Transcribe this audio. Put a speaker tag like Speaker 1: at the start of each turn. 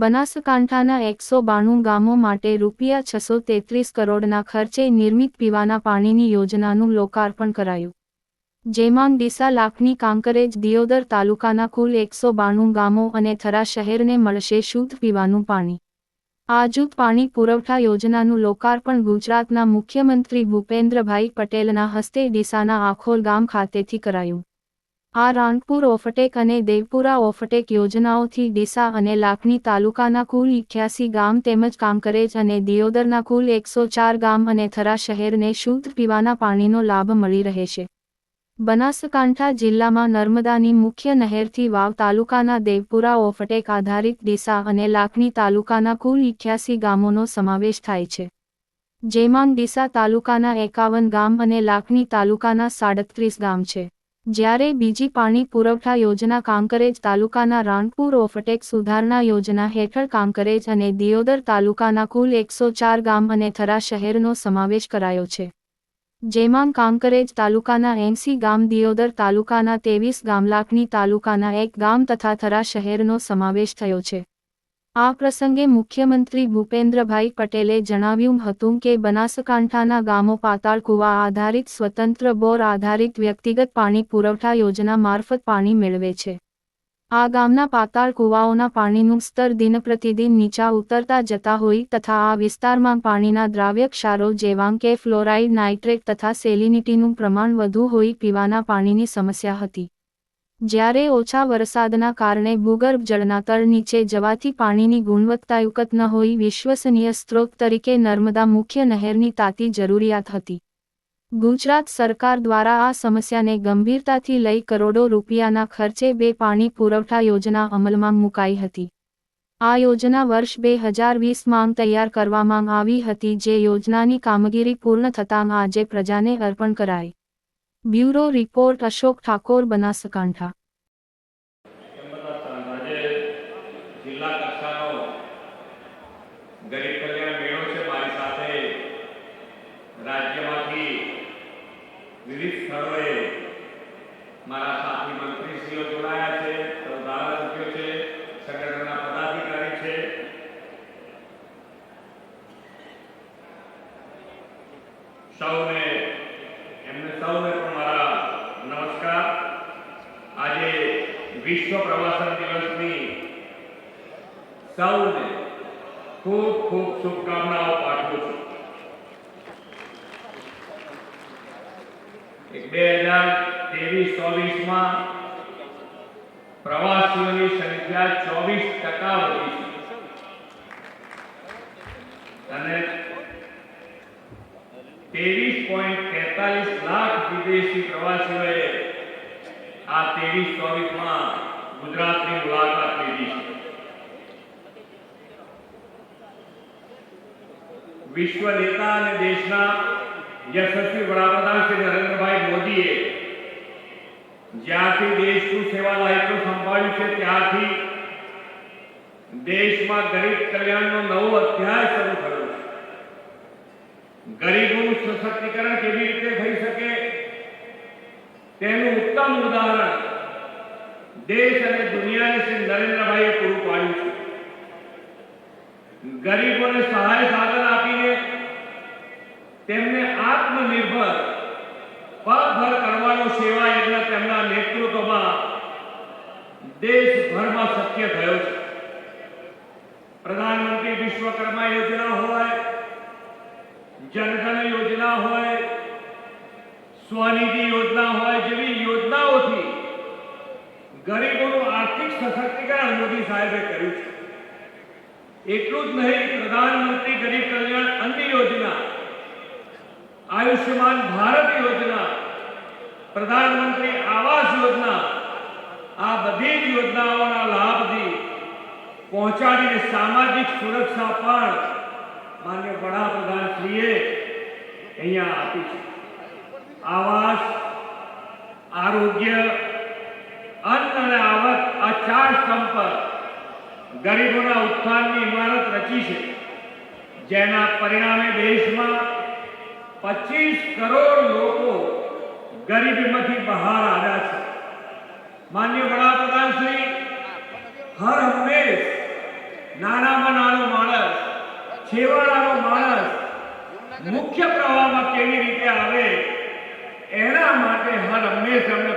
Speaker 1: બનાસકાંઠાના એકસો બાણું ગામો માટે રૂપિયા છસો તેત્રીસ કરોડના ખર્ચે નિર્મિત પીવાના પાણીની યોજનાનું લોકાર્પણ કરાયું. જેમાં ડીસા લાખની કાંકરેજ દિયોદર તાલુકાના કુલ એકસો બાણું ગામો અને થરા શહેરને મળશે શુદ્ધ પીવાનું પાણી. આ પાણી પુરવઠા યોજનાનું લોકાર્પણ ગુજરાતના મુખ્યમંત્રી ભૂપેન્દ્રભાઈ પટેલના હસ્તે ડીસાના આખોલ ગામ ખાતેથી કરાયું. આ રાણપુર ઓફટેક અને દેવપુરા ઓફટેક યોજનાઓથી ડીસા અને લાખણી તાલુકાના કુલ ઇઠ્યાસી ગામ તેમજ કાંકરેજ અને દિયોદરના કુલ એકસો ચાર ગામ અને થરા શહેરને શુદ્ધ પીવાના પાણીનો લાભ મળી રહેશે બનાસકાંઠા જિલ્લામાં નર્મદાની મુખ્ય નહેરથી વાવ તાલુકાના દેવપુરા ઓફટેક આધારિત ડીસા અને લાખણી તાલુકાના કુલ ઇઠ્યાસી ગામોનો સમાવેશ થાય છે. જેમાં ડીસા તાલુકાના એકાવન ગામ અને લાખણી તાલુકાના સાડત્રીસ ગામ છે. જ્યારે બીજી પાણી પુરવઠા યોજના કાંકરેજ તાલુકાના રાણપુર ઓફટેક સુધારણા યોજના હેઠળ કાંકરેજ અને દિયોદર તાલુકાના કુલ એકસો ચાર ગામ અને થરા શહેરનો સમાવેશ કરાયો છે. જેમાં કાંકરેજ તાલુકાના એંસી ગામ, દિયોદર તાલુકાના તેવીસ ગામ, લાખણી તાલુકાના એક ગામ તથા થરા શહેરનો સમાવેશ થયો છે. આ પ્રસંગે મુખ્યમંત્રી ભૂપેન્દ્રભાઈ પટેલે જણાવ્યું હતું કે બનાસકાંઠાના ગામો પાતાળ કુવા આધારિત સ્વતંત્ર બોર આધારિત વ્યક્તિગત પાણી પુરવઠા યોજના મારફત પાણી મેળવે છે. આ ગામના પાતાળ કુવાઓના પાણીનું સ્તર દિનપ્રતિદિન નીચા ઉતરતા જતા હોય તથા આ વિસ્તારમાં પાણીના દ્રાવ્ય ક્ષારો જેવાં કે ફ્લોરાઇડ નાઇટ્રેટ તથા સેલિનિટીનું પ્રમાણ વધુ હોઈ પીવાના પાણીની સમસ્યા હતી. જ્યારે ઓછા વરસાદના કારણે ભૂગર્ભ જળના તળ નીચે જવાથી પાણીની ગુણવત્તાયુક્ત ન હોઈ વિશ્વસનીય સ્ત્રોત તરીકે નર્મદા મુખ્ય નહેરની તાતી જરૂરિયાત હતી. ગુજરાત સરકાર દ્વારા આ સમસ્યાને ગંભીરતાથી લઈ કરોડો રૂપિયાના ખર્ચે બે પાણી પુરવઠા યોજના અમલમાં મુકાઈ હતી. આ યોજના વર્ષ બે હજાર વીસમાં તૈયાર કરવામાં આવી હતી જે યોજનાની કામગીરી પૂર્ણ થતાં આજે પ્રજાને અર્પણ કરાઈ. બ્યુરો રિપોર્ટ અશોક ઠાકોર બનાસકાંઠા
Speaker 2: આજે જિલ્લા કક્ષાનો ગરીબ કલ્યાણ મેળો છે મારી સાથે રાજ્યમાંથી વિવિધ સ્થળોએ મારા સાથી મંત્રીશ્રીઓ જોડાયા છે ધારાસભ્યો છે, સંગઠનના પદાધિકારી છે. સૌને, એમને સૌને પણ મારા નમસ્કાર. આજે વિશ્વ પ્રવાસન દિવસની સૌને ખૂબ ખૂબ શુભકામનાઓ પાઠવું છું એક બે હજાર ત્રેવીસ, ચોવીસમાં પ્રવાસીઓની સંખ્યા ચોવીસ ટકા વધી છે. અને ત્રેવીસ પોઈન્ટ તેતાલીસ લાખ વિદેશી પ્રવાસીઓએ આ ત્રેવીસ, ચોવીસમાં ગુજરાતની મુલાકાત લીધી છે. વિશ્વ નેતા અને દેશના યશસ્વી વડાપ્રધાન શ્રી નરેન્દ્રભાઈ મોદીએ જ્યાંથી દેશનું સેવા દાયિત્વ સંભાળ્યું છે, ત્યાંથી દેશમાં ગરીબ કલ્યાણનો નવો અધ્યાય શરૂ થયો છે. ગરીબોનું સશક્તિકરણ કેવી રીતે થઈ શકે? તેનું ઉત્તમ ઉદાહરણ દેશ અને દુનિયાને શ્રી નરેન્દ્રભાઈએ પૂરું પાડ્યું છે. ગરીબોને સહાય સાધન આપીને તેમને આત્મનિર્ભર પગભર કરવાનો સેવા યજ્ઞ તેમના નેતૃત્વમાં દેશભરમાં શક્ય થયો છે. પ્રધાનમંત્રી વિશ્વકર્મા યોજના હોય, જનધન યોજના હોય, સ્વનિધિ યોજના હોય જેવી યોજનાઓથી ગરીબોનું આર્થિક સશક્તિકરણ મોદી સાહેબે કર્યું છે. એટલું જ નહીં, પ્રધાનમંત્રી ગરીબ કલ્યાણ અન્ન યોજના આયુષ્યમાન ભારત યોજના, પ્રધાનમંત્રી આવાસ યોજના, આ બધી જ યોજનાઓના લાભથી પહોંચાડીને સામાજિક સુરક્ષા પણ માન્ય વડાપ્રધાન શ્રીએ અહીંયા આપી છે. આવાસ, આરોગ્ય, અન્ન અને આવક આ ચાર સ્તંભ પર ગરીબોના ઉત્થાનની ઇમારત રચી છે. જેના પરિણામે દેશમાં પચીસ કરોડ લોકો ગરીબીમાંથી બહાર આવ્યા છે. માન્ય વડાપ્રધાન શ્રી હર હંમેશ નાનામાં નાનો માણસ, છેવાડાનો માણસ મુખ્ય પ્રવાહમાં કેવી રીતે આવે એના માટે હર હંમેશ એમણે